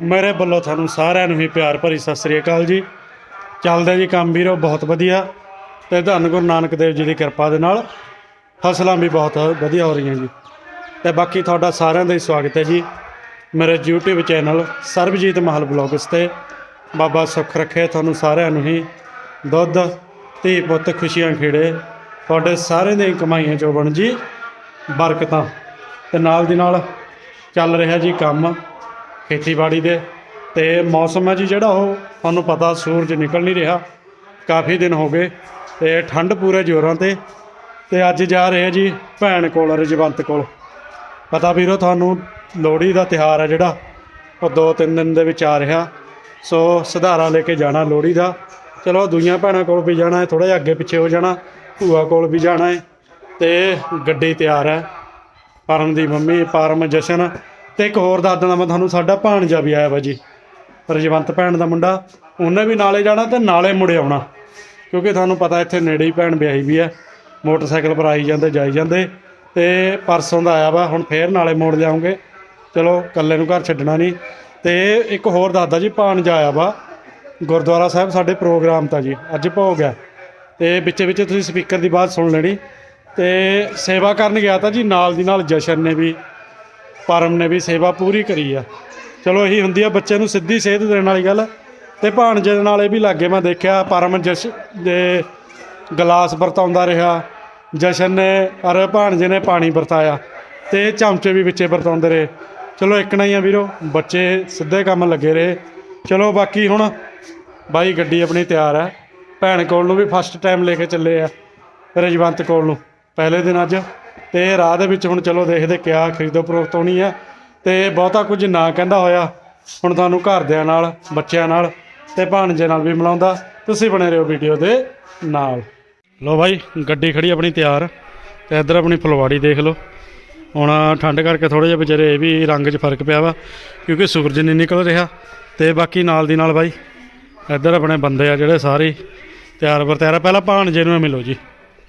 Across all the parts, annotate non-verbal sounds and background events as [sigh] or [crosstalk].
ਮੇਰੇ ਵੱਲੋਂ ਤੁਹਾਨੂੰ ਸਾਰਿਆਂ ਨੂੰ ਹੀ ਪਿਆਰ ਭਰੀ ਸਤਿ ਸ੍ਰੀ ਅਕਾਲ ਜੀ। ਚੱਲਦਾ ਜੀ ਕੰਮ ਵੀਰੋ, ਬਹੁਤ ਵਧੀਆ। ਤੇ ਧੰਨ ਗੁਰੂ ਨਾਨਕ ਦੇਵ ਜੀ ਦੀ ਕਿਰਪਾ ਦੇ ਨਾਲ ਫਸਲਾਂ ਵੀ ਬਹੁਤ ਵਧੀਆ ਹੋ ਰਹੀਆਂ ਜੀ। ਤੇ ਬਾਕੀ ਤੁਹਾਡਾ ਸਾਰਿਆਂ ਦਾ ਹੀ ਸਵਾਗਤ ਹੈ ਜੀ। ਮੇਰੇ YouTube ਚੈਨਲ ਸਰਬਜੀਤ ਮਹਲ ਬਲੌਗਸ ਤੇ ਬਾਬਾ ਸੁੱਖ ਰੱਖੇ ਤੁਹਾਨੂੰ ਸਾਰਿਆਂ ਨੂੰ ਹੀ ਦੁੱਧ, ਧੀ ਪੁੱਤ, ਖੁਸ਼ੀਆਂ ਖੇੜੇ ਤੁਹਾਡੇ ਸਾਰਿਆਂ ਦੀਆਂ ਕਮਾਈਆਂ ਚੋਂ ਬਣ ਜੀ, ਬਰਕਤਾਂ। ਤੇ ਨਾਲ ਦੀ ਨਾਲ ਚੱਲ ਰਿਹਾ ਜੀ ਕੰਮ। ਖੇਤੀਬਾੜੀ ਦੇ। ਤੇ ਮੌਸਮ ਹੈ ਜੀ ਜਿਹੜਾ ਉਹ, ਤੁਹਾਨੂੰ ਪਤਾ ਸੂਰਜ ਨਿਕਲ ਨਹੀਂ ਰਿਹਾ। ਕਾਫੀ ਦਿਨ ਹੋ ਗਏ ਤੇ ਠੰਡ ਪੂਰੇ ਜ਼ੋਰਾਂ ਤੇ। ਤੇ ਅੱਜ ਜਾ ਰਹੇ ਜੀ ਭੈਣ ਕੋਲ, ਰਜਵੰਤ ਕੋਲ। ਪਤਾ ਵੀਰੋ, ਤੁਹਾਨੂੰ ਲੋਹੜੀ ਦਾ ਤਿਹਾਰ ਹੈ ਜਿਹੜਾ। ਉਹ ਦੋ ਤਿੰਨ ਦਿਨ ਦੇ ਵਿੱਚ ਆ ਰਿਹਾ। ਸੋ ਸੁਧਾਰਾ ਲੈ ਕੇ ਜਾਣਾ ਲੋਹੜੀ ਦਾ। ਚਲੋ, ਦੂਈਆਂ ਭੈਣਾਂ ਕੋਲ ਵੀ ਜਾਣਾ ਹੈ ਥੋੜਾ ਜਿਹਾ ਅੱਗੇ ਪਿੱਛੇ ਹੋ ਜਾਣਾ। ਭੂਆ ਕੋਲ ਵੀ ਜਾਣਾ ਹੈ। ਤੇ ਗੱਡੀ ਤਿਆਰ ਹੈ। ਪਰਮ ਦੀ ਮੰਮੀ, ਪਰਮ ਜਸ਼ਨ। ਤੇ ਇੱਕ ਹੋਰ ਦਾਦਾ ਦਾ ਮੈਂ ਤੁਹਾਨੂੰ, ਸਾਡਾ ਭਾਣਜਾ ਵੀ ਆਇਆ ਵਾ ਜੀ, ਰਜਵੰਤ ਭੈਣ ਦਾ ਮੁੰਡਾ। ਉਹਨੇ ਵੀ ਨਾਲੇ ਜਾਣਾ ਤੇ ਨਾਲੇ ਮੁੜੇ ਆਉਣਾ, ਕਿਉਂਕਿ ਤੁਹਾਨੂੰ ਪਤਾ ਇੱਥੇ ਨੇੜੇ ਹੀ ਭੈਣ ਵਿਆਹੀ ਵੀ ਹੈ। ਮੋਟਰਸਾਈਕਲ ਪਰ ਆਈ ਜਾਂਦੇ, ਜਾਈ ਜਾਂਦੇ, ਤੇ ਪਰਸੋਂ ਦਾ ਆਇਆ ਵਾ, ਹੁਣ ਫੇਰ ਨਾਲੇ ਮੋੜ ਜਾਉਂਗੇ ਚਲੋ, ਇਕੱਲੇ ਨੂੰ ਘਰ ਛੱਡਣਾ ਨਹੀਂ। ਤੇ ਇੱਕ ਹੋਰ ਦਾਦਾ ਜੀ, ਭਾਣਜਾ ਆਇਆ ਵਾ, ਗੁਰਦੁਆਰਾ ਸਾਹਿਬ ਸਾਡੇ ਪ੍ਰੋਗਰਾਮ ਤਾਂ ਜੀ, ਅੱਜ ਭੋਗ ਹੈ। ਤੇ ਵਿੱਚ ਵਿੱਚੇ ਤੁਸੀਂ ਸਪੀਕਰ ਦੀ ਬਾਤ ਸੁਣ ਲੈਣੀ। ਤੇ ਸੇਵਾ ਕਰਨ ਗਿਆ ਤਾਂ ਜੀ, ਨਾਲ ਦੀ ਨਾਲ ਜਸ਼ਨ ਨੇ ਵੀ ਪਰਮ ਨੇ ਵੀ ਸੇਵਾ ਪੂਰੀ ਕਰੀ ਆ। ਚਲੋ ਇਹੀ ਹੁੰਦੀ ਆ, ਬੱਚੇ ਨੂੰ ਸਿੱਧੀ ਸੇਧ ਦੇਣ ਵਾਲੀ ਗੱਲ। ਤੇ ਭਾਣਜੇ ਦੇ ਨਾਲ ਇਹ ਵੀ ਲੱਗੇ, ਮੈਂ ਦੇਖਿਆ ਪਰਮ ਜਸ਼ ਦੇ ਗਲਾਸ ਵਰਤਾਉਂਦਾ ਰਿਹਾ। ਜਸ਼ਨ ਨੇ ਅਰੇ ਭਾਣਜੇ ਨੇ ਪਾਣੀ ਵਰਤਾਇਆ ਤੇ ਚਮਚੇ ਵੀ ਵਿੱਚੇ ਵਰਤਾਉਂਦੇ ਰਹੇ। ਚਲੋ ਇੱਕ ਨਾ ਹੀ ਆ ਵੀਰੋ, ਬੱਚੇ ਸਿੱਧੇ ਕੰਮ ਲੱਗੇ ਰਹੇ। ਚਲੋ ਬਾਕੀ ਹੁਣ ਬਾਈ ਗੱਡੀ ਆਪਣੀ ਤਿਆਰ ਹੈ ਭੈਣ ਕੋਲ ਨੂੰ ਵੀ ਫਸਟ ਟਾਈਮ ਲੈ ਕੇ ਚੱਲੇ ਆ, ਰਜਵੰਤ ਕੋਲ ਨੂੰ। ਪਹਿਲੇ ਦਿਨ ਅੱਜ ਤੇ ਰਾਹ ਦੇ ਵਿੱਚ ਹੁਣ ਚਲੋ ਦੇਖਦੇ ਕਿਆ ਖਰੀਦੋ ਫਰੋਖਤ ਹੋਣੀ ਆ। ਤੇ ਬਹੁਤਾ ਕੁਝ ਨਾ ਕਹਿੰਦਾ ਹੋਇਆ। ਹੁਣ ਤੁਹਾਨੂੰ ਘਰਦਿਆਂ ਨਾਲ, ਬੱਚਿਆਂ ਨਾਲ ਤੇ ਭਾਣਜੇ ਨਾਲ ਵੀ ਮਿਲਾਉਂਦਾ। ਤੁਸੀਂ ਬਣੇ ਰਹੋ ਵੀਡੀਓ ਦੇ ਨਾਲ। ਲੋ ਭਾਈ ਗੱਡੀ ਖੜੀ ਆਪਣੀ ਤਿਆਰ। ਤੇ ਇੱਧਰ ਆਪਣੀ ਫੁਲਵਾੜੀ ਦੇਖ ਲਓ। ਹੁਣ ਠੰਡ ਕਰਕੇ ਥੋੜੇ ਜਿਹਾ ਵਿਚਾਰੇ ਇਹ ਵੀ ਰੰਗ 'ਚ ਫ਼ਰਕ ਪਿਆ ਵਾ, ਕਿਉਂਕਿ ਸੂਰਜ ਨਹੀਂ ਨਿਕਲ ਰਿਹਾ। ਤੇ ਬਾਕੀ ਨਾਲ ਦੀ ਨਾਲ ਬਾਈ, ਇੱਧਰ ਆਪਣੇ ਬੰਦੇ ਆ ਜਿਹੜੇ ਸਾਰੇ ਤਿਆਰ ਬਰ ਤਿਆਰ ਆ। ਪਹਿਲਾਂ ਭਾਣਜੇ ਨੂੰ ਮਿਲੋ ਜੀ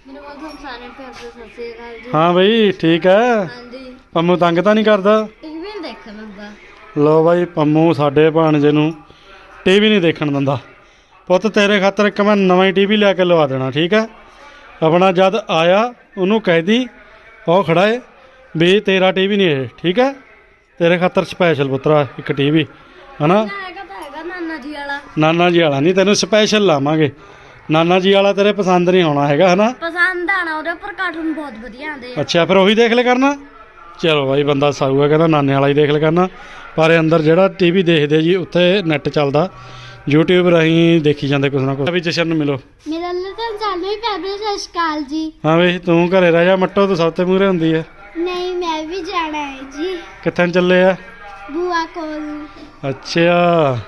ਮੇਰੇ ਕੋਲ ਤੁਹਾਨੂੰ ਸਾਰੇ ਪਿਆਰ ਦੇ ਸਤਿ ਸ੍ਰੀ ਅਕਾਲ ਜੀ ਹਾਂ ਬਈ ਠੀਕ ਹੈ ਹਾਂਜੀ। ਪੰਮੂ ਤੰਗ ਤਾਂ ਨਹੀਂ ਕਰਦਾ? ਇਹ ਵੀ ਦੇਖ ਲੰਦਾ ਲੋ ਬਾਈ ਪੰਮੂ ਸਾਡੇ ਭਾਣਜੇ ਨੂੰ ਟੀਵੀ ਨਹੀਂ ਦੇਖਣ ਦਿੰਦਾ। ਪੁੱਤ ਤੇਰੇ ਖਾਤਰ ਇੱਕ ਮੈਂ ਨਵਾਂ ਹੀ ਟੀਵੀ ਲਿਆ ਕੇ ਲਵਾ ਦੇਣਾ ਠੀਕ ਹੈ ਆਪਣਾ ਜਦ ਆਇਆ ਉਹਨੂੰ ਕਹਿ ਦੀ ਉਹ ਖੜਾ ਏ ਵੀ ਤੇਰਾ ਟੀਵੀ ਨਹੀਂ ਇਹ ਠੀਕ ਹੈ ਤੇਰੇ ਖਾਤਰ ਸਪੈਸ਼ਲ ਪੁੱਤਰਾ ਇੱਕ ਟੀਵੀ ਹਨਾ? ਹੈਗਾ ਤਾਂ ਹੈਗਾ ਨਾਨਾ ਜੀ ਵਾਲਾ। ਨਾਨਾ ਜੀ ਵਾਲਾ ਨਹੀਂ ਤੈਨੂੰ ਸਪੈਸ਼ਲ ਲਾਵਾਂਗੇ। ਨਾਨਾ ਜੀ ਵਾਲਾ ਤੇਰੇ ਪਸੰਦ ਨਹੀਂ ਆਉਣਾ ਹੈਗਾ ਹਨਾ? ਪਸੰਦ ਆਣਾ ਉਹਦੇ ਪਰ ਕਾਰਟੂਨ ਬਹੁਤ ਵਧੀਆ ਆਉਂਦੇ ਆ। ਅੱਛਾ ਫਿਰ ਉਹੀ ਦੇਖ ਲੈ ਕਰਨਾ? ਚਲੋ ਬਾਈ ਬੰਦਾ ਸਾਊ ਹੈ ਕਹਿੰਦਾ ਨਾਨੇ ਵਾਲਾ ਹੀ ਦੇਖ ਲੈ ਕਰਨਾ। ਪਰ ਅੰਦਰ ਜਿਹੜਾ ਟੀਵੀ ਦੇਖਦੇ ਜੀ ਉੱਥੇ ਨੈਟ ਚੱਲਦਾ। YouTube ਰਾਹੀਂ ਦੇਖੀ ਜਾਂਦੇ ਕੁਛ ਨਾ ਕੁਛ। ਵੀ ਜਸ਼ਨ ਨੂੰ ਮਿਲੋ। ਮੇਰਾ ਅੱਲਾ ਤਾਂ ਸਾਨੂੰ ਹੀ ਸ਼੍ਰੀ ਅਕਾਲ ਜੀ। ਹਾਂ ਬਈ ਤੂੰ ਘਰੇ ਰਹਿ ਜਾ ਮੱਟੋ ਤੂੰ ਸਭ ਤੋਂ ਮੂਹਰੇ ਹੁੰਦੀ ਹੈ। ਨਹੀਂ ਮੈਂ ਵੀ ਜਾਣਾ ਹੈ ਜੀ। ਕਿੱਥੇ ਨੂੰ ਚੱਲੇ ਆ? ਬੂਆ ਕੋਲ। ਅੱਛਾ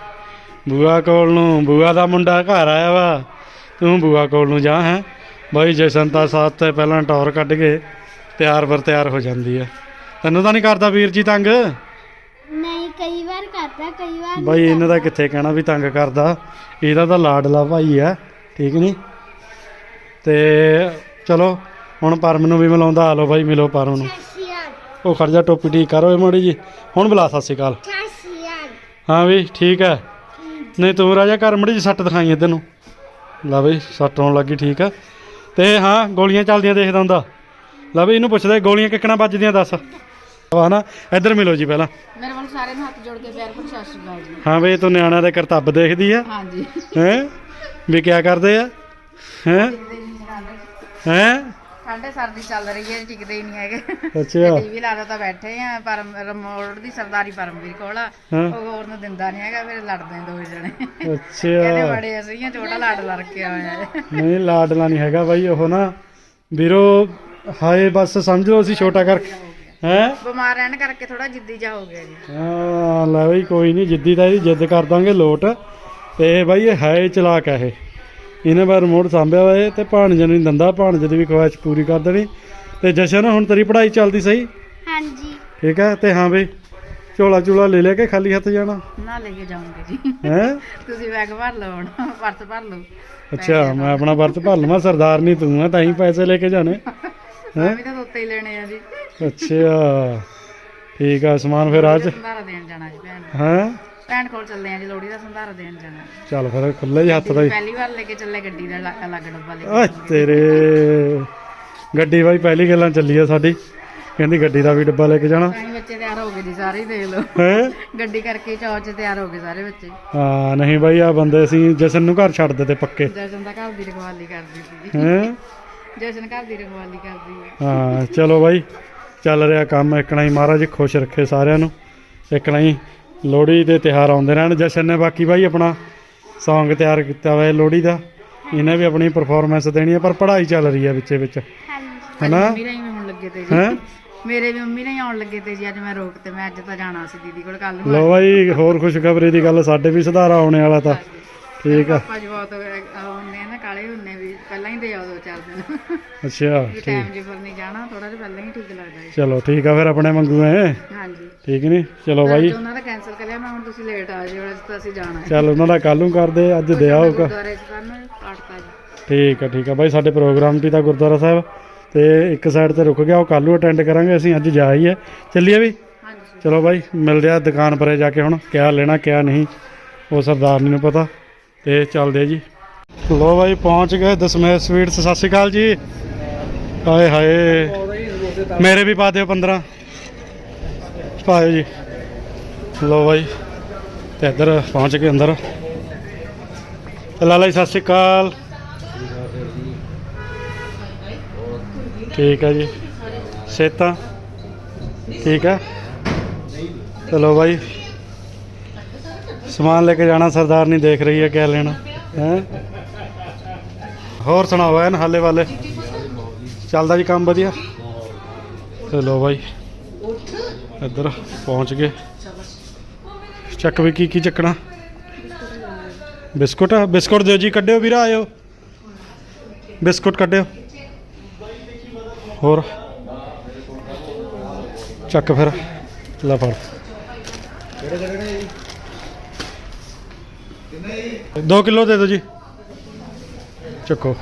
ਬੂਆ ਕੋਲ ਨੂੰ। ਬੂਆ ਦਾ ਮੁੰਡਾ ਘਰ ਆਇਆ ਵਾ। ਤੂੰ ਬੂਆ ਕੋਲ ਨੂੰ ਜਾ ਹੈ। ਬਾਈ ਜਸ਼ਨ ਤਾਂ ਸਾਥ ਤੇ ਪਹਿਲਾਂ ਟੌਰ ਕੱਢ ਕੇ ਤਿਆਰ ਬਰ ਤਿਆਰ ਹੋ ਜਾਂਦੀ ਹੈ ਤੈਨੂੰ ਤਾਂ ਨਹੀਂ ਕਰਦਾ ਵੀਰ ਜੀ ਤੰਗ? ਨਹੀਂ ਕਈ ਵਾਰ ਕਰਦਾ ਕਈ ਵਾਰ ਬਾਈ ਇਹਨਾਂ ਦਾ ਕਿੱਥੇ ਕਹਿਣਾ ਵੀ ਤੰਗ ਕਰਦਾ? ਇਹਦਾ ਤਾਂ ਲਾਡਲਾ ਭਾਈ ਆ ਠੀਕ ਨਹੀਂ? ਤੇ ਚਲੋ ਹੁਣ ਪਰਮ ਨੂੰ ਵੀ ਮਿਲਾਉਂਦਾ ਆ ਲਓ ਬਾਈ ਮਿਲੋ ਪਰਮ ਨੂੰ। ਉਹ ਖੜ ਜਾ ਟੋਪੀ ਠੀਕ ਕਰੋ ਮਾੜੀ ਜੀ ਹੁਣ ਬੁਲਾ ਸਤਿ ਸ਼੍ਰੀ ਅਕਾਲ। ਹਾਂ ਵੀ ਠੀਕ ਹੈ। ਨਹੀਂ ਤੂੰ ਰਾਜਾ ਘਰ ਮੜੀ ਜੀ ਸੱਟ ਦਿਖਾਈ ਇੱਧਰ ਨੂੰ ਲਾ ਬਈ ਸੱਟ ਆਉਣ ਲੱਗੀ ਠੀਕ ਆ। ਤੇ ਹਾਂ ਗੋਲੀਆਂ ਚੱਲਦੀਆਂ ਦੇਖਦਾ ਹੁੰਦਾ। ਲਾ ਬਈ ਇਹਨੂੰ ਪੁੱਛਦਾ ਗੋਲੀਆਂ ਕਿੱਕਣਾ ਵੱਜਦੀਆਂ ਦੱਸ। ਵਾ ਨਾ ਇੱਧਰ ਮਿਲੋ ਜੀ ਪਹਿਲਾਂ। ਮੇਰੇ ਵੱਲ ਸਾਰਿਆਂ ਨੂੰ ਹੱਥ ਜੋੜ ਕੇ ਪਿਆਰ ਭਰੀ ਸਤਿ ਸ਼੍ਰੀ ਅਕਾਲ ਜੀ। ਹਾਂ ਬਈ ਤੂੰ ਨਿਆਣਿਆਂ ਦੇ ਕਰਤੱਵ ਦੇਖਦੀ ਆ। ਹਾਂਜੀ। ਹੈ? ਵੀ ਕਿਆ ਕਰਦੇ ਆ? ਹੈ? ਹੈ? ਠੰਡੇ ਸਰਦੀ ਚੱਲ ਰਹੀ ਹੈ ਟਿਕਦੇ ਹੀ ਨਹੀਂ ਹੈਗੇ। ਅੱਛਾ। ਟੀਵੀ ਲਾ ਦੋ ਤਾਂ ਬੈਠੇ ਆ ਪਰ ਰਿਮੋਟ ਦੀ ਸਰਦਾਰੀ ਪਰਮਵੀਰ ਕੋਲ ਆ ਉਹ ਹੋਰ ਨੂੰ ਦਿੰਦਾ ਨਹੀਂ ਹੈਗਾ ਫਿਰ ਲੜਦੇ ਦੋਵੇਂ ਜਣੇ। ਕਹਿੰਦੇ ਅੱਛਾ ਬੜੇ ਅਸੀਂ ਛੋਟਾ ਲਾਡ ਲਾ ਰੱਖਿਆ ਹੋਇਆ ਹੈ ਨਹੀਂ ਲਾਡਲਾ ਨਹੀਂ ਹੈਗਾ ਬਾਈ ਉਹ ਨਾ ਵੀਰੋ ਹਾਏ ਬਸ ਸਮਝ ਲਓ ਅਸੀਂ ਛੋਟਾ ਕਰਕੇ ਹੈ ਬਿਮਾਰ ਰਹਿਣ ਕਰਕੇ ਥੋੜਾ ਜਿੱਦੀ ਜਾ ਹੋ ਗਿਆ ਜੀ। ਹਾਂ ਲੈ ਬਈ ਕੋਈ ਨਹੀਂ ਜਿੱਦੀ ਤਾਂ ਇਹਦੀ ਜਿੱਦ ਕਰ ਦਾਂਗੇ ਲੋਟ। ਤੇ ਬਾਈ ਇਹ ਹੀ ਚਲਾਕ ਹੈ ਇਹ। ਇਹਨੇ ਬਾਰ ਰਿਮੋਟ ਸਾਂਭਿਆ ਹੋਇਆ ਤੇ ਭਾਣਜੇ ਨੂੰ ਨਹੀਂ ਦੰਦਾ ਭਾਣਜੇ ਦੀ ਵੀ ਖਵਾਇਸ਼ ਪੂਰੀ ਕਰ ਦੇਣੀ। ਤੇ ਜਸ਼ਨ ਹੁਣ ਤੇਰੀ ਪੜ੍ਹਾਈ ਚੱਲਦੀ ਸਹੀ? ਹਾਂਜੀ। ਠੀਕ ਹੈ ਤੇ ਹਾਂ ਬਈ ਝੋਲਾ ਝੂਲਾ ਲੈ ਲੈ ਕੇ ਖਾਲੀ ਹੱਥ ਜਾਣਾ? ਨਾ ਲੈ ਕੇ ਜਾਉਂਗੇ ਜੀ। ਹੈ? ਤੁਸੀਂ ਬੈਗ ਭਰ ਲਓ ਹੁਣ ਪਰਸ ਭਰ ਲਓ। ਅੱਛਾ ਮੈਂ ਆਪਣਾ ਵਰਤ ਭਰ ਲਵਾਂ ਸਰਦਾਰ ਨਹੀਂ ਤੂੰ ਆ ਤਾਂ ਹੀ ਪੈਸੇ ਲੈ ਕੇ ਜਾਣੇ। ਮੈਂ ਵੀ ਤਾਂ ਉੱਤੇ ਹੀ ਲੈਣੇ ਆ ਜੀ। ਅੱਛਾ ਠੀਕ ਆ ਸਮਾਨ ਫਿਰ ਅੱਜ? ਸੰਧਾਰਾ ਦੇਣ ਜਾਣਾ ਜੀ ਭੈਣ। ਨੂੰ। ਹੈ? ਭੈਣ ਕੋਲ ਚੱਲੇ ਆ ਜੀ ਲੋਹੜੀ ਦਾ ਸੰਧਾਰਾ ਦੇਣ ਜਾਣਾ। ਚੱਲ ਫਿਰ ਖੁੱਲੇ ਜਿਹੇ ਹੱਥ ਦਾ ਹੀ। ਪਹਿਲੀ ਵਾਰ ਲੈ ਕੇ ਚੱਲੇ ਗੱਡੀ ਦਾ ਅਲੱਗ ਅਲੱਗ ਡੱਬਾ ਲੈ ਓਏ ਕੇ ਤੇਰੇ। ਗੱਡੀ ਬਾਈ ਪਹਿਲੀ ਗੱਲਾਂ ਚੱਲੀ ਆ ਸਾਡੀ। ਕਹਿੰਦੀ ਗੱਡੀ ਦਾ ਵੀ ਡੱਬਾ ਲੈ ਕੇ ਜਾਣਾ। ਅਸੀਂ ਬੱਚੇ ਤਿਆਰ ਹੋ ਗਏ ਜੀ ਸਾਰੇ ਹੀ ਦੇਖ ਲਓ। ਹੈ? ਗੱਡੀ ਕਰਕੇ ਚੌਚ ਚ ਤਿਆਰ ਹੋ ਗਏ ਸਾਰੇ ਬੱਚੇ। ਹਾਂ ਨਹੀਂ ਬਾਈ ਆ ਬੰਦੇ ਅਸੀਂ ਜਸ਼ਨ ਨੂੰ ਘਰ ਛੱਡ ਦਿੱਤੇ ਪੱਕੇ। ਜਸ਼ਨ ਦਾ ਘਰ ਦੀ ਰਖਵਾਲੀ ਕਰਦੀ ਸੀ ਹੈ? ਜਸ਼ਨ ਘਰ ਦੀ ਰਖਵਾਲੀ ਕਰਦੀ ਹੈ ਹਾਂ ਚਲੋ ਬਾਈ ਚੱਲ ਰਿਹਾ ਕੰਮ। ਇਕਣਾ ਹੀ ਮਹਾਰਾਜ ਖੁਸ਼ ਰੱਖੇ ਸਾਰਿਆਂ ਨੂੰ। ਇਕਣਾ ਹੀ ਲੋਹੜੀ ਦੇ ਤਿਹਾਰ ਆਉਂਦੇ ਰਹਿਣ। ਜਸ਼ਨ ਨੇ ਬਾਕੀ ਬਾਈ ਆਪਣਾ Song ਤਿਆਰ ਕੀਤਾ ਹੋਇਆ ਲੋਹੜੀ ਦਾ। ਇਹਨੇ ਵੀ ਆਪਣੀ ਪਰਫਾਰਮੈਂਸ ਦੇਣੀ ਹੈ ਪਰ ਪੜ੍ਹਾਈ ਚੱਲ ਰਹੀ ਹੈ ਵਿੱਚੇ ਵਿੱਚ। ਹਾਂਜੀ। ਹੈਨਾ? ਮੰਮੀ ਲੱਗੇ ਤੇ? ਜੀ। ਮੇਰੇ ਵੀ ਮੰਮੀ ਨਹੀਂ ਆਉਣ ਲੱਗੇ ਤੇ ਜੀ ਅੱਜ ਮੈਂ ਰੋਕ ਤੇ ਮੈਂ ਅੱਜ ਤਾਂ ਜਾਣਾ ਸੀ ਦੀਦੀ ਕੋਲ ਕੱਲ ਨੂੰ। ਲੋ ਬਾਈ ਹੋਰ ਖੁਸ਼ਖਬਰੀ ਦੀ ਗੱਲ ਸਾਡੇ ਵੀ ਸੁਧਾਰ ਆਉਣੇ ਵਾਲਾ ਤਾਂ। ਠੀਕ ਆ। ਪਾਪਾ ਜੀ ਬਹੁਤ ਹੁੰਦੇ ਆ ਕਾਲੇ ਹੁੰਨੇ ਵੀ ਪਹਿਲਾਂ ਹੀ ਦੇ ਆਓ ਦੋ ਚਾਰ ਦਿਨ। ਅੱਛਾ ਟਾਈਮ ਜੀ ਪਰ ਨਹੀਂ ਜਾਣਾ ਥੋੜਾ ਜਿਹਾ ਪਹਿਲਾਂ ਹੀ ਠੀਕ ਲੱਗਦਾ ਹੈ ਚਲੋ ਠੀਕ ਆ ਫਿਰ ਆਪਣੇ ਮੰਗੂ ਐ। ਹਾਂਜੀ। ਠੀਕ ਨਹੀਂ ਚਲੋ ਬਾਈ। ਉਹਨਾਂ ਦਾ ਕੈਨਸਲ ਕਰਿਆ ਮੈਂ ਹੁਣ ਤੁਸੀਂ ਲੇਟ ਆ ਜਿਓ ਅੱਜ ਤਾਂ ਅਸੀਂ ਜਾਣਾ ਹੈ ਚੱਲ ਉਹਨਾਂ ਦਾ ਕੱਲ ਨੂੰ ਕਰਦੇ ਅੱਜ ਦੇ ਆਓ ਕ- ਗੁਰਦੁਆਰੇ ਠੀਕ ਆ ਠੀਕ ਆ। ਬਾਈ ਸਾਡੇ ਪ੍ਰੋਗਰਾਮ ਵੀ ਤਾਂ ਗੁਰਦੁਆਰਾ ਸਾਹਿਬ ਤੇ ਇੱਕ ਸਾਈਡ ਤੇ ਰੁਕ ਗਿਆ ਉਹ ਕੱਲ ਨੂੰ ਅਟੈਂਡ ਕਰਾਂਗੇ ਅਸੀਂ ਅੱਜ ਜਾ ਹੀ ਹੈ ਚੱਲੀਏ ਵੀ? ਹਾਂਜੀ ਚਲੋ ਬਾਈ ਮਿਲਦੇ ਆ ਦੁਕਾਨ ਪਰੇ ਜਾ ਕੇ ਹੁਣ ਕਿਆ ਲੈਣਾ ਕਿਆ ਨਹੀਂ ਉਹ ਸਰਦਾਰਨੀ ਨੂੰ ਪਤਾ। ਤੇ ਚੱਲਦੇ ਜੀ। ਲੋ ਬਾਈ, ਪਹੁੰਚ ਗਏ ਦਸਮੇਸ਼ ਸਵੀਟਸ। ਸਤਿ ਸ਼੍ਰੀ ਅਕਾਲ ਜੀ। ਹਾਏ ਹਾਏ। ਮੇਰੇ ਵੀ ਪਾ ਦਿਓ 15 ਪਾਇਓ ਜੀ। ਲੋ ਬਾਈ, ਤੇ ਇੱਧਰ ਪਹੁੰਚ ਗਏ ਅੰਦਰ। ਲਾਲਾ ਜੀ, ਸਤਿ ਸ਼੍ਰੀ ਅਕਾਲ। ਠੀਕ ਹੈ ਜੀ। ਸੇਤਾ ਠੀਕ ਹੈ। ਚਲੋ ਬਾਈ। ਸਮਾਨ ਲੈ ਕੇ ਜਾਣਾ ਸਰਦਾਰ ਨਹੀਂ ਦੇਖ ਰਹੀ ਹੈ ਕਿਆ ਲੈਣਾ। ਹੈ? ਹੋਰ ਸੁਣਾਓ, ਐਨ ਹਾਲੇ ਵਾਲੇ? ਚੱਲਦਾ ਜੀ ਕੰਮ ਵਧੀਆ। ਚਲੋ ਬਾਈ, ਇੱਧਰ ਪਹੁੰਚ ਗਏ। ਚੱਕ ਵੀ ਕੀ ਕੀ ਚੱਕਣਾ? ਬਿਸਕੁਟ ਬਿਸਕੁਟ ਦਿਓ ਜੀ, ਕੱਢਿਓ ਵੀਰਾ, ਆਇਓ। ਬਿਸਕੁਟ ਕੱਢਿਓ। ਹੋਰ? ਚੱਕ ਫਿਰ, ਲੈ ਫੜ। ਦੋ ਕਿਲੋ ਦੇ ਦਿਓ ਜੀ। ਚੱਕੋ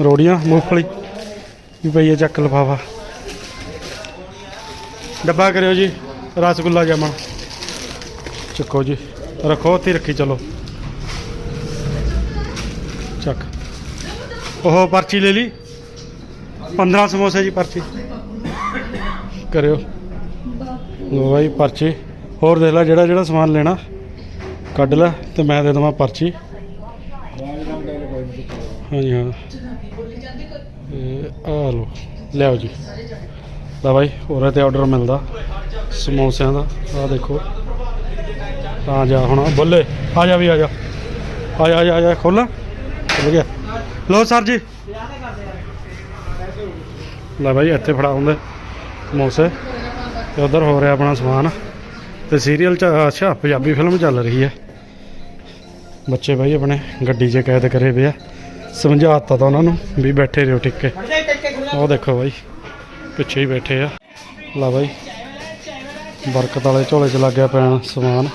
ਰੋੜੀਆਂ ਮੂੰਗਫਲੀ ਵੀ ਪਈ ਹੈ ਚੱਕ ਲਫਾਫਾ ਡੱਬਾ ਕਰਿਓ ਜੀ ਰਸਗੁੱਲਾ ਜਾਮਣ ਚੱਕੋ ਜੀ ਰੱਖੋ ਉੱਥੇ ਰੱਖੀ ਚਲੋ ਚੱਕ ਉਹ ਪਰਚੀ ਲੈ ਲਈ 15 ਸਮੋਸੇ ਜੀ ਪਰਚੀ ਕਰਿਓ ਲੋ ਭਾਈ ਪਰਚੀ ਹੋਰ ਦੇਖ ਲੈ ਜਿਹੜਾ ਜਿਹੜਾ ਸਮਾਨ ਲੈਣਾ, ਕੱਢ ਲੈ ਤੇ ਮੈਂ ਦੇ ਦੇਵਾਂ ਪਰਚੀ। ਹਾਂਜੀ, ਹਾਂ। ਇਹ ਆ ਲੋ ਲਿਆਓ ਜੀ। ਲੈ ਭਾਈ ਉਹਦੇ ਤੇ ਆਰਡਰ ਮਿਲਦਾ, ਸਮੋਸਿਆਂ ਦਾ ਆ ਦੇਖੋ। ਤਾਂ ਜਾ ਹੁਣ, ਬੋਲੇ, ਆ ਜਾ ਵੀ, ਆ ਜਾ। ਆ ਜਾ ਆ ਜਾ ਆ ਜਾ, ਖੋਲਾਂ ਹੋ ਗਿਆ ਲੋ ਸਰ ਜੀ। ਲੈ ਭਾਈ ਇੱਥੇ ਫੜਾ ਹੁੰਦੇ ਸਮੋਸੇ। ਤੇ ਉਧਰ ਹੋ ਰਿਹਾ ਆਪਣਾ ਸਮਾਨ। ਤੇ ਸੀਰੀਅਲ ਚ ਅੱਛਾ, ਪੰਜਾਬੀ ਫਿਲਮ ਚੱਲ ਰਹੀ ਹੈ। ਬੱਚੇ ਭਾਈ ਆਪਣੇ ਗੱਡੀ 'ਚ ਕੈਦ ਕਰੇ ਪਿਆ ਆ। ਸਮਝਾਤਾ ਤਾਂ ਉਹਨਾਂ ਨੂੰ ਵੀ ਬੈਠੇ ਰਹੋ ਟਿੱਕੇ। ਉਹ ਦੇਖੋ ਭਾਈ ਪਿੱਛੇ ਹੀ ਬੈਠੇ ਆ। ਲਾ ਭਾਈ ਬਰਕਤ ਵਾਲੇ ਝੋਲੇ 'ਚ ਲੱਗ ਗਿਆ ਪੈਣ ਸਮਾਨ।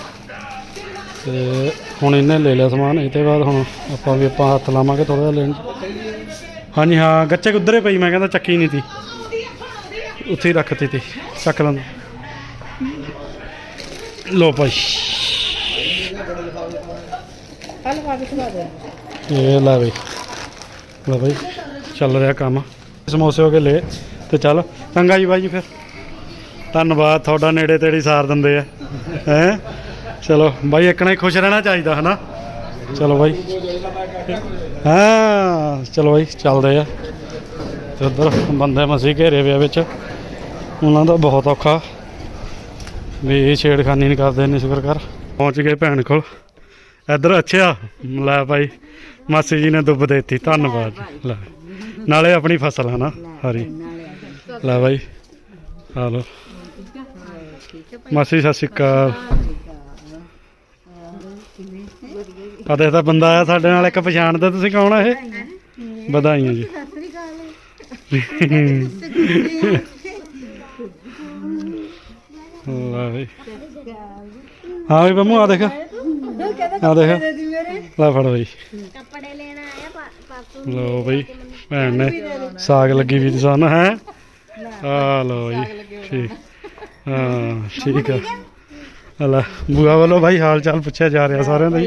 ਤੇ ਹੁਣ ਇਹਨੇ ਲੈ ਲਿਆ ਸਮਾਨ, ਇਹ ਤੇ ਬਾਅਦ ਹੁਣ ਆਪਾਂ ਵੀ ਆਪਾਂ ਹੱਥ ਲਾਵਾਂਗੇ ਥੋੜਾ ਜਿਹਾ ਲੈਣ। 'ਚ। ਹਾਂਜੀ, ਹਾਂ ਗੱਚੇ ਉਧਰੇ ਪਈ, ਮੈਂ ਕਹਿੰਦਾ ਚੱਕੀ ਨਹੀਂ ਤੀ। ਉੱਥੇ ਹੀ ਰੱਖਤੀ ਤੀ, ਚੱਕ ਲਾਂ ਲੋ ਭਾਈ। ਇਹ ਲੈ ਬਈ। ਲੈ ਬਈ, ਚੱਲ ਰਿਹਾ ਕੰਮ। ਸਮੋਸੇ ਹੋ ਕੇ ਲੈ ਤੇ ਚੱਲ। ਚੰਗਾ ਜੀ ਬਾਈ ਜੀ ਫਿਰ। ਧੰਨਵਾਦ, ਤੁਹਾਡਾ ਨੇੜੇ ਤੇੜੀ ਸਾਰ ਦਿੰਦੇ ਆ। ਹੈ? ਚਲੋ, ਬਾਈ ਇੱਕਣਾ ਹੀ ਖੁਸ਼ ਰਹਿਣਾ ਚਾਹੀਦਾ, ਹਨਾ? ਚਲੋ ਬਾਈ। ਹਾਂ, ਚਲੋ ਬਾਈ, ਚੱਲਦੇ ਆ। ਤੇ ਉਧਰ ਬੰਦੇ ਮਸੀ ਘੇਰੇ ਵੇ ਵਿੱਚ। ਉਹਨਾਂ ਦਾ ਬਹੁਤ ਔਖਾ। ਵੀ ਇਹ ਛੇੜਖਾਨੀ ਨਹੀਂ ਕਰਦੇ ਇੰਨੀ ਸ਼ੁਕਰ ਕਰ। ਪਹੁੰਚ ਗਏ ਭੈਣ ਕੋਲ। ਇੱਧਰ ਅੱਛਾ ਲੈ ਭਾਈ ਮਾਸੀ ਜੀ ਨੇ ਦੁੱਬ ਦੇਤੀ ਧੰਨਵਾਦ। ਲੈ ਨਾਲੇ ਆਪਣੀ ਫਸਲ ਹੈ ਨਾ ਹਰੀ। ਲੈ ਭਾਈ ਆ ਲੋ ਮਾਸੀ ਸਤਿ ਸ਼੍ਰੀ ਅਕਾਲ। ਆ ਦੇਖਦਾ ਬੰਦਾ ਆਇਆ ਸਾਡੇ ਨਾਲ ਇੱਕ ਪਛਾਣਦਾ ਤੁਸੀਂ ਕੌਣ ਆ ਇਹ? ਵਧਾਈਆਂ ਜੀ। ਲੈ ਹਾਂ ਵੀ ਬੰਮੂ ਆ ਦੇਖ। ਆ ਦੇਖ। ਲੈ ਫੜ ਬਈ। ਕੱਪੜੇ ਲੈਣ ਆਇਆ ਪਾਸੂ ਲੋ ਬਈ ਭੈਣ ਨੇ ਸਾਗ ਲੱਗੀ ਵੀ ਸਾਨੂੰ ਹੈ? ਆ ਲੋ ਜੀ ਠੀਕ। ਹਾਂ ਠੀਕ ਆ। ਹਲਾ ਬੁਆ ਵੱਲੋਂ ਭਾਈ ਹਾਲ ਚਾਲ ਪੁੱਛਿਆ ਜਾ ਰਿਹਾ ਸਾਰਿਆਂ ਦਾ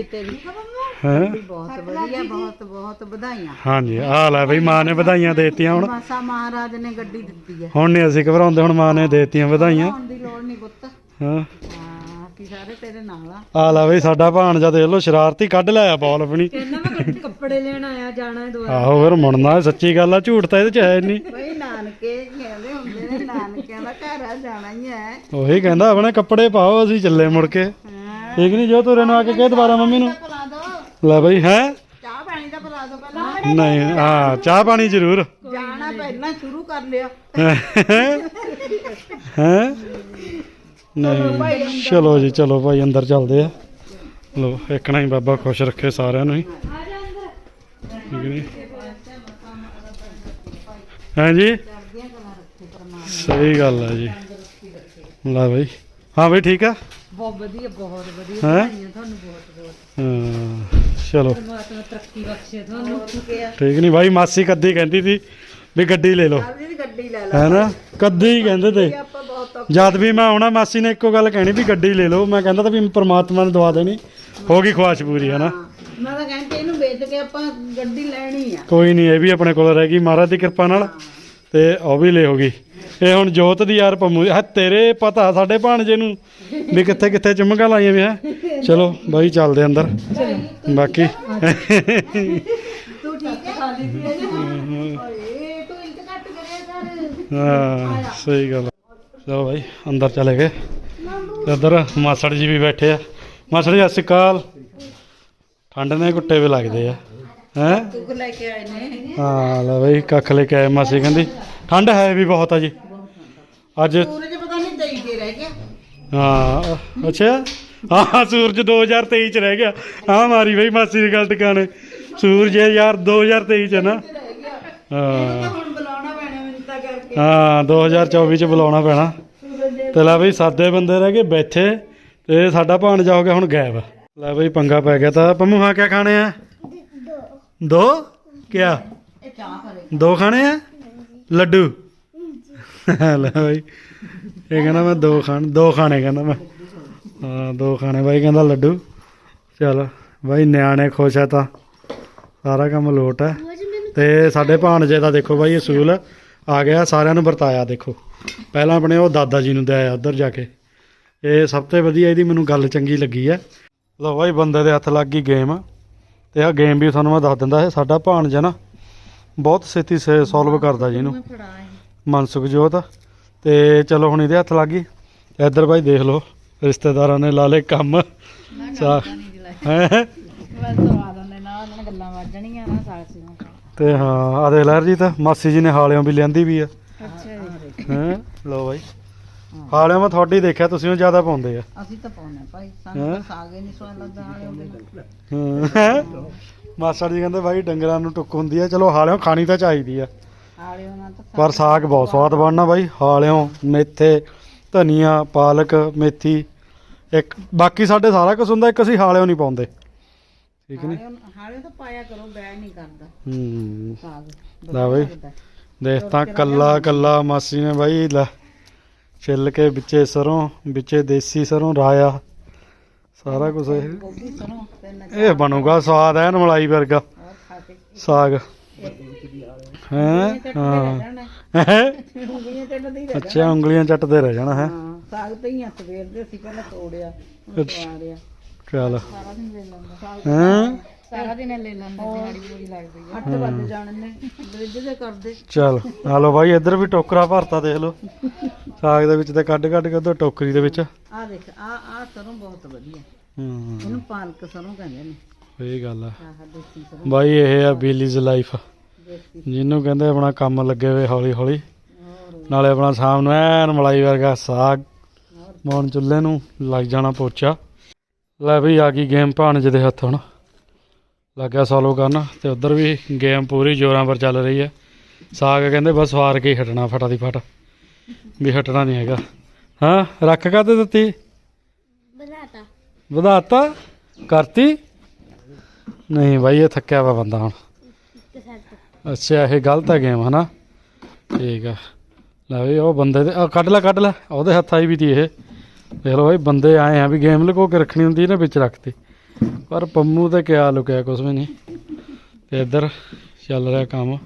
ਹੈ। ਬਹੁਤ ਵਧੀਆ ਬਹੁਤ ਬਹੁਤ ਵਧਾਈਆਂ। ਹਾਂਜੀ ਆ ਲੈ ਬਈ ਮਾਂ ਨੇ ਵਧਾਈਆਂ ਦੇਤੀਆਂ ਹੁਣ। ਮਾਸਾ ਮਹਾਰਾਜ ਨੇ ਗੱਡੀ ਦਿੱਤੀ ਹੈ ਹੁਣ ਨਹੀਂ ਅਸੀਂ ਘਬਰਾਉਂਦੇ ਹੁਣ ਮਾਂ ਨੇ ਦੇਤੀਆਂ ਵਧਾਈਆਂ। ਲੋੜ ਨਹੀਂ ਪੁੱਤ। ਹਾਂ। ਹਾਂ ਕੀ ਸਾਰੇ ਤੇਰੇ ਨਾਲ ਆ। ਆ ਲੈ ਬਈ ਸਾਡਾ ਭਾਣਜਾ ਦੇਖ ਲਓ ਸ਼ਰਾਰਤੀ ਕੱਢ ਲਿਆ ਬਾਲ ਆਪਣੀ। ਕਹਿੰਦਾ ਮੈਂ ਕੱਪੜੇ ਲੈਣ ਆਇਆ ਜਾਣਾ ਦੋ ਆਹੋ ਫਿਰ ਮੁੜਨਾ ਸੱਚੀ ਗੱਲ ਆ ਝੂਠ ਤਾਂ ਇਹਦੇ ਚ ਹੈ ਨਹੀਂ। ਬਈ ਨਾਨਕੇ ਕਹਿੰਦੇ ਹੁੰਦੇ ਨੇ ਨਾਨਕਿਆਂ ਦਾ ਘਰ ਆ ਜਾਣਾ ਹੀ ਹੈ। ਉਹੀ ਕਹਿੰਦਾ ਆਪਣੇ ਕੱਪੜੇ ਪਾਓ ਅਸੀਂ ਚੱਲੇ ਮੁੜ ਕੇ। ਹਾਂ। ਠੀਕ ਨਹੀਂ ਜੋ ਤੁਰੇ ਨੂੰ ਆ ਕੇ ਕਹੇ ਦੁਬਾਰਾ ਮੰਮੀ ਨੂੰ। ਪਲਾ ਦੋ ਲੈ ਬਈ ਹੈ? ਚਾਹ ਪਾਣੀ ਦਾ ਪਲਾ ਦੋ ਪਹਿਲਾਂ। ਨਹੀਂ ਹਾਂ ਚਾਹ ਪਾਣੀ ਜ਼ਰੂਰ। ਜਾਣਾ ਪਹਿਲਾਂ ਸ਼ੁਰੂ ਕਰ ਲਿਆ। ਹੈ? ਨਹੀਂ। ਚਲੋ ਜੀ ਚਲੋ ਭਾਈ ਅੰਦਰ ਚੱਲਦੇ ਆ। ਲੋ ਇੱਕਣਾ ਹੀ ਬਾਬਾ ਖੁਸ਼ ਰੱਖੇ ਸਾਰਿਆਂ ਨੂੰ ਹੀ। ਠੀਕ ਨਹੀਂ ਹਾਂ ਜੀ? ਸਹੀ ਗੱਲ ਹੈ ਜੀ। ਲੈ ਭਾਈ ਹਾਂ ਭਾਈ ਠੀਕ ਆ? ਬਹੁਤ ਵਧੀਆ ਬਹੁਤ ਵਧੀਆ। ਹੈ? ਤੁਹਾਨੂੰ ਬਹੁਤ ਬਹੁਤ। ਹਾਂ ਚਲੋ। ਪਰਮਾਤਮਾ ਤਰੱਕੀ ਬਖਸ਼ੇ ਤੁਹਾਨੂੰ। ਠੀਕ ਨਹੀਂ ਭਾਈ ਮਾਸੀ ਕੱਦੀ ਕਹਿੰਦੀ ਸੀ ਵੀ ਗੱਡੀ ਲੈ ਲਓ। ਗੱਡੀ ਲੈ ਲਓ। ਹੈ ਨਾ ਕੱਦੀ ਹੀ ਕਹਿੰਦੇ ਤੇ। ਜਦ ਵੀ ਮੈਂ ਆਉਣਾ ਮਾਸੀ ਨੇ ਇੱਕੋ ਗੱਲ ਕਹਿਣੀ ਵੀ ਗੱਡੀ ਲੈ ਲਓ। ਮੈਂ ਕਹਿੰਦਾ ਤਾਂ ਵੀ ਪ੍ਰਮਾਤਮਾ ਨੇ ਦਵਾ ਦੇਣੀ। ਹੋ ਗਈ ਖੁਆਇਸ਼ ਪੂਰੀ ਹੈ। ਨਾ ਮੈਂ ਤਾਂ ਕਹਿੰਦੀ ਇਹਨੂੰ ਵੇਚ ਕੇ ਆਪਾਂ ਗੱਡੀ ਲੈਣੀ ਆ। ਕੋਈ ਨਹੀਂ ਇਹ ਵੀ ਆਪਣੇ ਕੋਲ ਰਹਿ ਗਈ ਮਹਾਰਾਜ ਦੀ ਕਿਰਪਾ ਨਾਲ। ਤੇ ਉਹ ਵੀ ਲੈ ਹੋਗੀ ਇਹ ਹੁਣ ਜੋਤ ਦੀ ਯਾਰ ਪੰਮੂ ਹੈ ਤੇਰੇ ਪਤਾ ਸਾਡੇ ਭਾਣਜੇ ਨੂੰ ਵੀ ਕਿੱਥੇ ਕਿੱਥੇ ਚਮਕਾਂ ਲਾਈਆਂ ਵੀ ਹੈ? ਚਲੋ ਬਾਈ ਚੱਲਦੇ ਅੰਦਰ। ਬਾਕੀ ਤੂੰ ਠੀਕ ਹੈ ਖਾਲੀ ਸੀ ਓਏ ਤੂੰ ਇੰਤ ਘੱਟ ਕਰਿਆ ਕਰ ਹਾਂ ਸਹੀ ਗੱਲ ਚਲੋ ਬਾਈ ਅੰਦਰ ਚਲੇ ਗਏ। ਇੱਧਰ ਮਾਸੜ ਜੀ ਵੀ ਬੈਠੇ ਆ। ਮਾਸੜ ਜੀ ਸ਼੍ਰੀ ਅਕਾਲ। ਠੰਡ ਨੇ ਕੁੱਟੇ ਵੀ ਲੱਗਦੇ ਆ। ਹੈ? ਤੂੰ ਲੈ ਕੇ ਆਏ ਨੇ। ਹਾਂ ਲੈ ਬਈ ਕੱਖ ਲੈ ਕੇ ਆਏ ਮਾਸੀ ਕਹਿੰਦੀ ਠੰਡ ਹੈ ਵੀ ਬਹੁਤ ਆ ਜੀ। ਅੱਜ ਸੂਰਜ ਪਤਾ ਨਹੀਂ ਦਈ ਕੇ ਰਹਿ ਗਿਆ। ਹਾਂ ਅੱਛਾ। ਹਾਂ ਸੂਰਜ 2023 ਚ ਰਹਿ ਗਿਆ। ਆ ਮਾਰੀ ਬਈ ਮਾਸੀ ਦੀ ਗੱਲ ਟਿਕਾਣੇ। ਸੂਰਜ ਯਾਰ 2023 ਚ ਨਾ। ਹਾਂ। ਹੁਣ ਬੁਲਾਉਣਾ ਕਰਕੇ। ਹਾਂ 2024 ਚ ਬੁਲਾਉਣਾ ਪੈਣਾ। ਤੇ ਲੈ ਬਈ ਸਾਦੇ ਬੰਦੇ ਰਹਿ ਗਏ ਬੈਠੇ ਤੇ ਸਾਡਾ ਭਾਣਜਾ ਹੋ ਗਿਆ ਹੁਣ ਗਾਇਬ। ਲੈ ਬਈ ਪੰਗਾ ਪੈ ਗਿਆ ਤਾਂ ਪੰਮੂ ਹਾਂ ਕਿਆ ਖਾਣੇ ਆ? ਦੋ। ਕਿਆ? ਇਹ ਚਾਹ ਕਰੇ ਦੋ ਖਾਣੇ ਆ? ਲੱਡੂ। ਲੈ ਬਈ ਇਹ ਕਹਿੰਦਾ ਮੈਂ ਦੋ ਖਾਣ ਦੋ ਖਾਣੇ ਕਹਿੰਦਾ ਮੈਂ। ਹਾਂ ਦੋ ਖਾਣੇ ਬਾਈ ਕਹਿੰਦਾ ਲੱਡੂ। ਚਲ ਬਾਈ ਨਿਆਣੇ ਖੁਸ਼ ਆ ਤਾਂ। ਸਾਰਾ ਕੰਮ ਲੋਟ ਹੈ ਤੇ ਸਾਡੇ ਭਾਣਜੇ ਦਾ ਦੇਖੋ ਬਾਈ ਅਸੂਲ। ਆ ਗਿਆ ਸਾਰਿਆਂ ਨੂੰ ਵਰਤਾਇਆ ਦੇਖੋ। ਪਹਿਲਾਂ ਆਪਣੇ ਉਹ ਦਾਦਾ ਜੀ ਨੂੰ ਦਿਆ ਉੱਧਰ ਜਾ ਕੇ। ਇਹ ਸਭ ਤੋਂ ਵਧੀਆ ਇਹਦੀ ਮੈਨੂੰ ਗੱਲ ਚੰਗੀ ਲੱਗੀ ਹੈ। ਲਓ ਬਾਈ ਬੰਦੇ ਦੇ ਹੱਥ ਲੱਗ ਗਈ ਗੇਮ। ਤੇ ਆਹ ਗੇਮ ਵੀ ਤੁਹਾਨੂੰ ਮੈਂ ਦੱਸ ਦਿੰਦਾ ਇਹ ਸਾਡਾ ਭਾਣਜਾ ਨਾ। ਬਹੁਤ ਛੇਤੀ ਸੇ ਸੋਲਵ ਕਰਦਾ ਜੀ ਇਹਨੂੰ। ਮਨਸੁਖ ਜੋਤ ਤੇ ਚਲੋ ਹੁਣ ਇਹਦੇ ਹੱਥ ਲੱਗ ਗਈ। ਇੱਧਰ ਬਾਈ ਦੇਖ ਲਓ ਰਿਸ਼ਤੇਦਾਰਾਂ ਨੇ ਲਾ ਲਏ ਕੰਮ। ਹੈ? ਬਸ ਨਾਲ ਉਹਨਾਂ ਨਾਲ ਗੱਲਾਂ ਵੱਜ ਜਾਣੀਆਂ ਨਾ ਸਾਗ ਸੀ ਤੇ ਹਾਂ ਆ ਦੇਖ ਲਹਿਰ ਜੀ ਤਾਂ ਮਾਸੀ ਜੀ ਨੇ ਹਾਲਿਓਂ ਵੀ ਲਿਆਂਦੀ ਵੀ ਆ। ਅੱਛਾ ਜੀ। ਹੈ ਲਓ ਬਾਈ। ਹਾਲਿਓਂ ਮੈਂ ਤੁਹਾਡੀ ਦੇਖਿਆ ਤੁਸੀਂ ਉਹ ਜ਼ਿਆਦਾ ਪਾਉਂਦੇ ਆ। ਅਸੀਂ ਤਾਂ ਪਾਉਣੇ ਭਾਈ ਸਾਨੂੰ ਹੈਂ? ਤਾਂ ਸਾਗ ਹੀ ਨਹੀਂ ਸਵਾਦ ਲੱਗਦਾ ਹਾਲੇ ਉਹਦੇ ਹਾਂ, ਹੈਂ? ਮਾਸੜ ਜੀ ਕਹਿੰਦੇ ਬਾਈ ਡੰਗਰਾਂ ਨੂੰ ਟੁੱਕ ਹੁੰਦੀ ਆ ਚਲੋ ਹਾਲਿਓਂ ਖਾਣੀ ਤਾਂ ਚਾਹੀਦੀ ਆ। ਤਾਂ ਪਰ ਸਾਗ ਬਹੁਤ ਸਵਾਦ ਬਣਨਾ ਬਾਈ। ਹਾਲਿਓਂ ਮੇਥੇ ਧਨੀਆ ਪਾਲਕ ਮੇਥੀ ਇੱਕ ਬਾਕੀ ਸਾਡੇ ਸਾਰਾ ਕੁਝ ਹੁੰਦਾ ਇੱਕ ਅਸੀਂ ਹਾਲਿਓਂ ਨਹੀਂ ਪਾਉਂਦੇ। ਠੀਕ ਨਹੀਂ? ਹਾਲੇ ਤਾਂ ਪਾਇਆ ਕਰੋ ਬੈਨ ਨਹੀਂ ਕਰਦਾ। ਹੂੰ। ਸਾਗ ਲੈ ਬਈ। ਦੇਖ ਤਾਂ ਕੱਲਾ ਕੱਲਾ ਮਾਸੀ ਨੇ ਬਾਈ ਲੈ ਛਿੱਲ ਕੇ ਵਿੱਚੇ ਸਰੋਂ ਵਿੱਚੇ ਦੇਸੀ ਸਰੋਂ ਰਾਇਆ ਸਾਰਾ ਕੁਝ ਇਹ। ਬਣੂਗਾ ਸਵਾਦ ਐਨ ਮਲਾਈ ਵਰਗਾ। ਸਾਗ। ਹੈ? ਹਾਂ। ਅੱਛਾ ਉਂਗਲੀਆਂ ਚੱਟਦੇ ਰਹਿ ਜਾਣਾ ਹੈ? ਸਾਗ ਤਾਂ ਹੀ ਹੱਥ ਵੇਰਦੇ ਸੀ ਪਹਿਲਾਂ ਤੋੜਿਆ ਲਿਆ ਚੱਲ ਸਾਰਾ ਦਿਨ ਲੈ ਲੈਂਦਾ ਸਾਗ ਹੈਂ? ਸਾਰਾ ਦਿਨ ਲੈ ਲੈਂਦਾ ਦਿਹਾੜੀ ਪੂਰੀ ਲੱਗਦੀ ਹੈ ਅੱਠ ਵੱਜ ਜਾਣੇ ਨੇ ਬ੍ਰਿਜ ਦੇ ਕਰਦੇ। ਚੱਲ ਆ ਲਓ ਬਾਈ ਇੱਧਰ ਵੀ ਟੋਕਰਾ ਭਰਤਾ ਦੇਖ ਲਓ। ਸਾਗ ਦੇ ਵਿੱਚ ਤੇ ਕੱਢ ਕੱਢ ਕੇ ਉਧਰ ਟੋਕਰੀ ਦੇ ਵਿੱਚ। ਆਹ ਦੇਖ ਆ ਆ ਸਰੋਂ ਬਹੁਤ ਵਧੀਆ। ਹੂੰ। ਇਹਨੂੰ ਪਾਲਕ ਸਰੋਂ ਕਹਿੰਦੇ ਨੇ। ਇਹ ਗੱਲ ਆ। ਆਹ ਦੇਸੀ ਸਰੋਂ। ਬਾਈ ਇਹ ਆ ਬੀਲੀਜ਼ ਲਾਈਫ। ਦੇਸੀ ਜਿਹਨੂੰ ਕਹਿੰਦੇ ਆਪਣਾ ਕੰਮ ਲੱਗੇ ਹੋਏ ਹੌਲੀ ਹੌਲੀ ਹੋਰ। ਨਾਲੇ ਆਪਣਾ ਸ਼ਾਮ ਨੂੰ ਐਨ ਮਲਾਈ ਵਰਗਾ ਸਾਗ। ਮੌਣ ਚੁੱਲ੍ਹੇ ਨੂੰ ਲੱਗ ਜਾਣਾ ਪੋਚਾ। ਲੈ ਵੀ ਆ ਗਈ ਗੇਮ ਭਾਣਜ ਦੇ ਹੱਥ ਹੁਣ। ਲੱਗਿਆ ਸੋਲੋ ਕਰਨ ਤੇ ਉਧਰ ਵੀ ਗੇਮ ਪੂਰੀ ਜ਼ੋਰਾਂ ਪਰ ਚੱਲ ਰਹੀ ਹੈ। ਸਾਗ ਕਹਿੰਦੇ ਬਸ ਵਾਰ ਕੇ ਹਟਣਾ ਫਟਾ ਦੀ ਫਟ ਵੀ ਹਟਣਾ ਨਹੀਂ ਹੈਗਾ। ਹਾਂ ਰੱਖ ਕਾਤੇ ਦਿੱਤੀ? ਬਣਾਤਾ ਵਧਾਤਾ? ਕਰਤੀ? ਨਹੀਂ ਬਾਈ ਇਹ ਥੱਕਿਆ ਵਾ ਬੰਦਾ ਹੁਣ। ਅੱਛਾ ਇਹ ਗਲਤ ਹੈ ਗੇਮ ਹਨਾ? ਠੀਕ ਆ। ਲੈ ਵੀ ਉਹ ਬੰਦੇ ਦੇ ਕੱਢ ਲੈ ਕੱਢ ਲੈ। ਉਹਦੇ ਹੱਥ ਆਈ ਵੀ ਤੀ ਇਹ। ਦੇਖ ਲਓ ਬਈ ਬੰਦੇ ਆਏ ਆ ਵੀ ਗੇਮ ਲੁਕੋ ਕੇ ਰੱਖਣੀ ਹੁੰਦੀ ਨਾ ਵਿੱਚ ਰੱਖਤੀ। ਪਰ ਪੰਮੂ ਤੇ ਕਿਆ ਲੁਕਿਆ, ਕੁਛ ਵੀ ਨਹੀਂ। ਤੇ ਇੱਧਰ ਚੱਲ ਰਿਹਾ ਕੰਮ।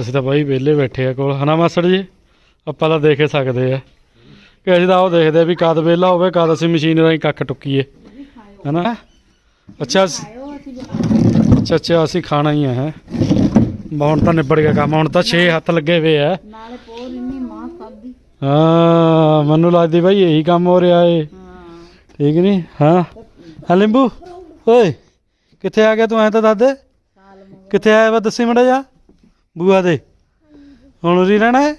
ਅਸੀਂ ਤਾਂ ਬਾਈ ਵਿਹਲੇ ਬੈਠੇ ਆ ਕੋਲ। ਹਨਾ ਮਾਸੜ ਜੀ? ਆਪਾਂ ਤਾਂ ਦੇਖ ਸਕਦੇ ਆ। ਕਿ ਅਸੀਂ ਤਾਂ ਉਹ ਦੇਖਦੇ ਵੀ ਕਦ ਵਿਹਲਾ ਹੋਵੇ, ਕਦ ਅਸੀਂ ਮਸ਼ੀਨ ਰਾਹੀਂ ਕੱਖ ਟੁੱਕੀਏ। ਹਨਾ? ਅੱਛਾ ਅੱਛਾ ਅੱਛਾ, ਅਸੀਂ ਖਾਣਾ ਹੀ ਆ, ਹੈ। ਹੁਣ ਤਾਂ ਨਿਬੜ ਗਿਆ ਕੰਮ। ਹੁਣ ਤਾਂ 6 ਹੱਥ ਲੱਗੇ ਹੋਏ ਆ ਨਾਲੇ ਪੋਰ ਇੰਨੀ ਮਾਂ ਖਾਦੀ ਹਾਂ, ਮੈਨੂੰ ਲੱਗਦੀ ਬਾਈ ਇਹੀ ਕੰਮ ਹੋ ਰਿਹਾ ਏ। ਠੀਕ ਨਹੀਂ ਹਾਂ। ਹਾਂ, ਲਿੰਬੂ। ਓਏ, ਕਿੱਥੇ ਆ ਗਿਆ ਤੂੰ? ਐ ਤਾਂ ਦੱਸ ਦੇ। ਕਿੱਥੇ ਆਇਆ ਵਾ? ਦੱਸੀ ਮੜਾ ਜਾ ਬੂਆ ਦੇ ਹੁਣ ਉਰੀ ਰਹਿਣਾ ਹੈ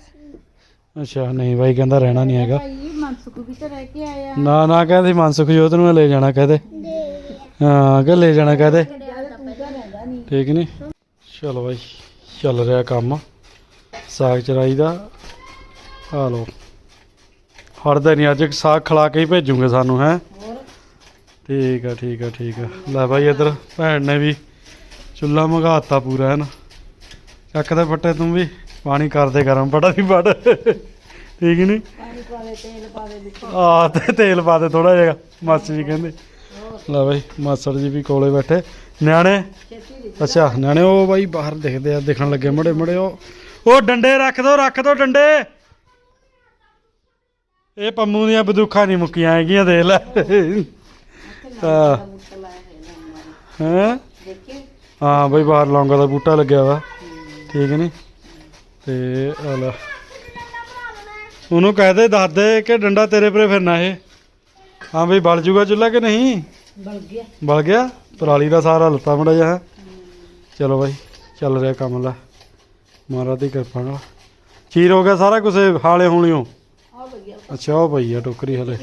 ਅੱਛਾ, ਨਹੀਂ ਬਾਈ, ਕਹਿੰਦਾ ਰਹਿਣਾ ਨਹੀਂ ਹੈਗਾ। ਭਾਈ ਮਨਸੁਖ ਵੀ ਤਾਂ ਰਹਿ ਕੇ ਆਇਆ ਨਾ ਨਾ, ਕਹਿੰਦੀ ਮਨਸੁਖ ਜੋਤ ਨੂੰ ਲੈ ਜਾਣਾ ਕਹਦੇ। ਹਾਂ ਕਿ ਲੈ ਜਾਣਾ ਕਹਦੇ। ਠੀਕ ਨਹੀਂ ਚਲੋ ਬਾਈ, ਚੱਲ ਰਿਹਾ ਕੰਮ। ਸਾਗ ਚਰਾਈ ਦਾ। ਆ ਲੋ ਹੜਦਾ ਨਹੀਂ ਅੱਜ ਸਾਗ ਖਲਾ ਕੇ ਹੀ ਭੇਜੂਗੇ ਸਾਨੂੰ ਹੈ? ਠੀਕ ਆ ਠੀਕ ਆ ਠੀਕ ਆ। ਲੈ ਬਾਈ ਇੱਧਰ ਭੈਣ ਨੇ ਵੀ ਚੁੱਲਾ ਮੰਗਾਤਾ ਪੂਰਾ ਹੈ ਨਾ ਚੱਕ ਦੇ ਫੱਟੇ ਤੂੰ ਵੀ ਪਾਣੀ ਕਰਦੇ ਗਰਮ ਬੜਾ ਦੀ ਬੜ ਠੀਕ ਨਹੀਂ ਪਾਣੀ ਪਾ ਦੇ ਤੇਲ ਪਾ ਦੇ ਵਿੱਚ। ਆ ਤੇ ਤੇਲ ਪਾ ਦੇ ਥੋੜਾ ਜਿਹਾ ਮਾਸੀ ਜੀ ਕਹਿੰਦੇ। ਲੈ ਬਾਈ ਮਾਸੜ ਜੀ ਵੀ ਕੋਲੇ ਬੈਠੇ। ਨਿਆਣੇ? ਅੱਛਾ ਨਿਆਣੇ ਉਹ ਬਾਈ ਬਾਹਰ ਦਿਖਦੇ ਆ ਦਿਖਣ ਲੱਗੇ ਮੜੇ ਮੜੇ ਉਹ। ਉਹ ਡੰਡੇ ਰੱਖ ਦੋ ਰੱਖ ਦੋ ਡੰਡੇ। ਇਹ ਪੰਮੂ ਦੀਆਂ ਬੰਦੂਖਾਂ ਨਹੀਂ ਮੁੱਕੀਆਂ ਹੈਗੀਆਂ ਦੇਖ ਲੈ। ਹਾਂ? ਹੈਂ ਬਈ ਬਾਹਰ ਲੌਂਗਾ ਦਾ ਬੂਟਾ ਲੱਗਿਆ ਵਾ। ਠੀਕ ਨਹੀਂ ਤੇ ਆ ਲੈ। ਉਹਨੂੰ ਕਹਿ ਦੇ ਦੱਸ ਦੇ ਕਿ ਡੰਡਾ ਤੇਰੇ ਪਰੇ ਫਿਰਨਾ ਇਹ। ਹਾਂ ਬਈ ਬਲ ਜੂਗਾ ਚੁੱਲਾ ਕਿ ਨਹੀਂ? ਬਲ ਗਿਆ। ਬਲ ਗਿਆ? ਪਰਾਲੀ ਦਾ ਸਾਰਾ ਲੱਤਾ ਮੜਾ ਜਾ ਚਲੋ ਬਾਈ ਚੱਲ ਰਿਹਾ ਕੰਮ ਲੈ। ਮਹਾਰਾਜ ਦੀ ਕਿਰਪਾ ਨਾਲ। ਚੀਰ ਹੋ ਗਿਆ ਸਾਰਾ ਕੁਝ ਹਾਲੇ ਹੋਣਿਓ ਅੱਛਾ ਉਹ ਪਈ ਆ ਟੋਕਰੀ ਹਲੇ।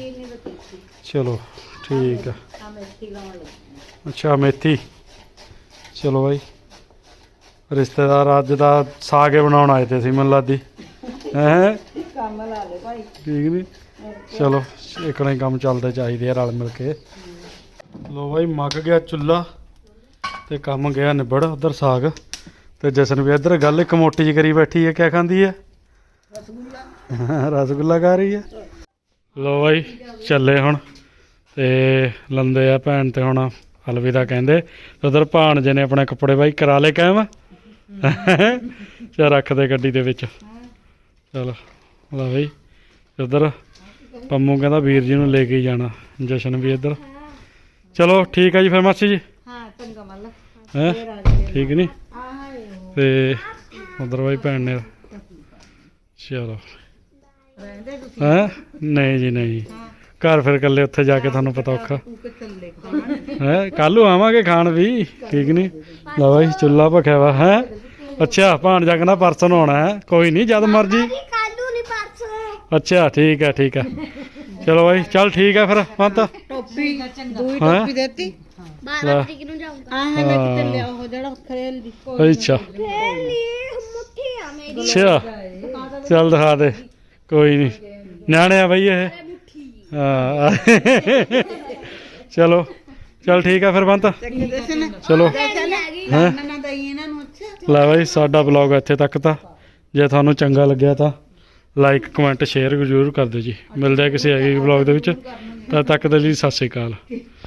ਚਲੋ ਠੀਕ ਆ। ਅੱਛਾ ਮੇਥੀ। ਚਲੋ ਬਾਈ। ਰਿਸ਼ਤੇਦਾਰ ਅੱਜ ਦਾ ਸਾਗੇ ਬਣਾਉਣ ਆਏ ਤੇ ਸੀ ਮਨ ਲਾਦੀ ਹੈ? ਕੰਮ ਲਾ ਲੈ ਭਾਈ। ਠੀਕ ਨਹੀਂ? ਚਲੋ ਇਕਣਾ ਹੀ ਕੰਮ ਚੱਲਦੇ ਚਾਹੀਦੇ ਆ ਰਲ ਮਿਲ ਕੇ। ਲੋ ਬਾਈ ਮੱਕ ਗਿਆ ਚੁੱਲਾ ਤੇ ਕੰਮ ਗਿਆ ਨਿਬੜ ਉਧਰ ਸਾਗ। ਤੇ ਜਸਨ ਵੀ ਇੱਧਰ ਗੱਲ ਇੱਕ ਮੋਟੀ ਜਿਹੀ ਕਰੀ ਬੈਠੀ ਹੈ ਕਿਆ ਖਾਂਦੀ ਹੈ? [laughs] ਰਸਗੁੱਲਾ ਖਾ ਰਹੀ ਹੈ? ਲੋ ਬਾਈ ਚੱਲੇ ਹੁਣ ਤੇ ਲੰਦੇ ਆ ਭੈਣ ਤੇ ਹੁਣ ਅਲਵਿਦਾ ਕਹਿੰਦੇ ਉਧਰ ਭਾਣਜੇ ਨੇ ਆਪਣੇ ਕੱਪੜੇ ਬਾਈ ਕਰਾ ਲਏ ਕਾਇਮ? [laughs] ਚਾ ਰੱਖ ਦੇ ਗੱਡੀ ਦੇ ਵਿੱਚ। ਚਲ ਲਾ ਬਈ ਉਧਰ ਪੰਮੂ ਕਹਿੰਦਾ ਵੀਰ ਜੀ ਨੂੰ ਲੈ ਕੇ ਜਾਣਾ ਜਸ਼ਨ ਵੀ ਇੱਧਰ। ਚਲੋ ਠੀਕ ਹੈ ਜੀ ਫਿਰ ਮਾਸੀ ਜੀ। ਹਾਂ ਚੰਗਾ ਮੱਲ। ਹੈ? ਫੇਰ ਆ ਜਾਈਏ ਠੀਕ ਨਹੀਂ ਆਏ ਤੇ ਉਧਰ ਬਾਈ ਭੈਣ ਨੇ ਚਲੋ। ਰਹਿੰਦੇ ਤੁਸੀਂ? ਹੈ? ਨਹੀਂ ਜੀ ਨਹੀਂ ਘਰ ਫਿਰ ਇਕੱਲੇ ਉੱਥੇ ਜਾ ਕੇ ਤੁਹਾਨੂੰ ਪਤਾ ਔਖਾ। ਤੂੰ ਕਿ ਚੱਲੇ ਖਾਣ। ਹੈ? ਕੱਲ ਨੂੰ ਆਵਾਂਗੇ ਖਾਣ ਵੀ ਠੀਕ ਨਹੀਂ ਲਓ ਬਾਈ ਚੁੱਲਾ ਭਖਿਆ ਵਾ ਹੈ? ਅੱਛਾ ਭਾਣ ਜਾ ਕਹਿੰਦਾ ਪਰਸੋਂ ਨੂੰ ਆਉਣਾ ਹੈ। ਕੋਈ ਨਹੀਂ ਜਦ ਮਰਜ਼ੀ। ਕਾਲੂ ਨਹੀਂ ਪਰਸੋਂ। ਅੱਛਾ ਠੀਕ ਹੈ ਠੀਕ ਹੈ। ਚਲੋ ਬਾਈ ਚੱਲ ਠੀਕ ਹੈ ਫਿਰ ਮਤ ਟੋਪੀ ਦੂਈ ਹੈਂ? ਟੋਪੀ ਦੇਤੀ? 12 ਤਰੀਕ ਨੂੰ ਜਾਊਂਗਾ। ਆਹ ਹੈ ਮੈਂ ਕਿਤੇ ਲਿਆ ਉਹ ਜਿਹੜਾ ਖਰੇਲ ਦੀ। ਅੱਛਾ। ਫੇਰ ਲਈ ਮੁੱਠੀ ਆ ਮੇਰੀ। ਅੱਛਾ। ਚੱਲ ਦਿਖਾ ਦੇ। ਕੋਈ ਨਹੀਂ ਨਿਆਣੇ ਆ ਬਈ ਇਹ। ਹਾਂ। ਚਲੋ ਚੱਲ ਠੀਕ ਆ ਫਿਰ ਬੰਤ। ਚਲੋ। ਹੈਂ? ਨਾ ਦਈ ਇਹਨਾਂ ਨੂੰ ਅੱਛਾ। ਲੈ ਬਾਈ ਸਾਡਾ ਬਲੌਗ ਇੱਥੇ ਤੱਕ ਤਾਂ। ਜੇ ਤੁਹਾਨੂੰ ਚੰਗਾ ਲੱਗਿਆ ਤਾਂ ਲਾਈਕ ਕਮੈਂਟ ਸ਼ੇਅਰ ਜ਼ਰੂਰ ਕਰ ਦਿਓ ਜੀ। ਮਿਲਦੇ ਆ ਕਿਸੇ ਅਗਲੇ ਬਲੌਗ ਦੇ ਵਿੱਚ। ਤਦ ਤੱਕ ਦੇ ਲਈ ਸਤਿ ਸ਼੍ਰੀ ਅਕਾਲ।